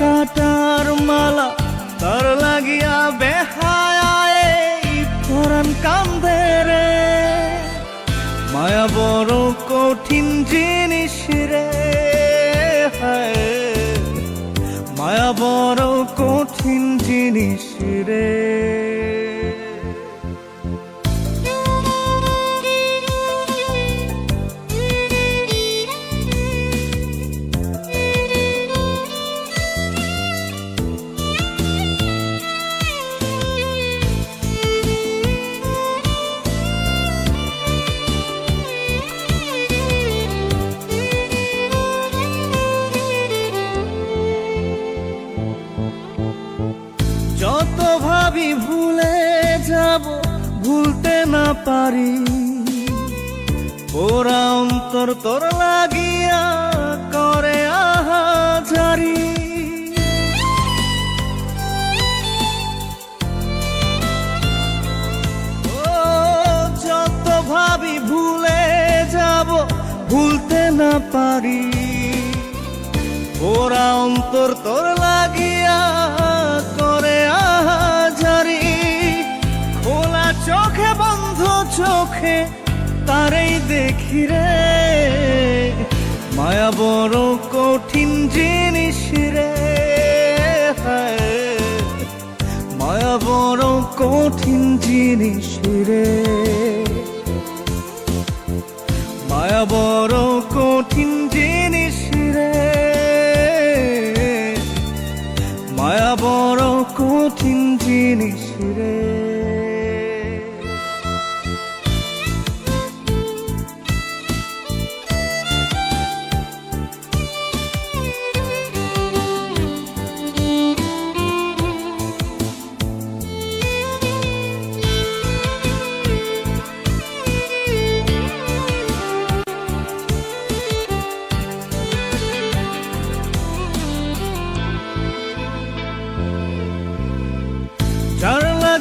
কাটার মালা, তার লাগিয়া বেহায় ফরান কান্দে রে। মায়া বড় কঠিন জিনিস রে মায়া বড় কঠিন জিনিস রে। ভাবি ভুলে যাব, ভুলতে না পারি। ওরা অন্তর তোর লাগিয়া করে আহাজারি। ও, যত ভাবি ভুলে যাব, ভুলতে না পারি। ওরা অন্তর তোর লাগিয়া চোখে বন্ধ চোখে তারেই দেখি রে মায়া বড় কঠিন জিনিস রে। মায়া বড় কঠিন জিনিস রে মায়া বড়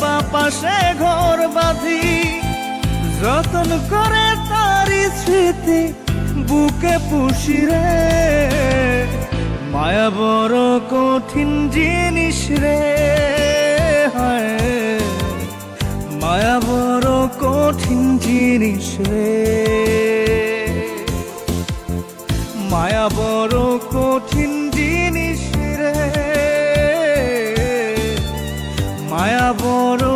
বাপাশে ঘর বাঁধি। যতন করে তারি স্মৃতি বুকে পুষি রে। মায়া বড় কঠিন জিনিস রে, হায়। মায়া বড় কঠিন জিনিস রে। মায়া বড় কঠিন মায়া বড়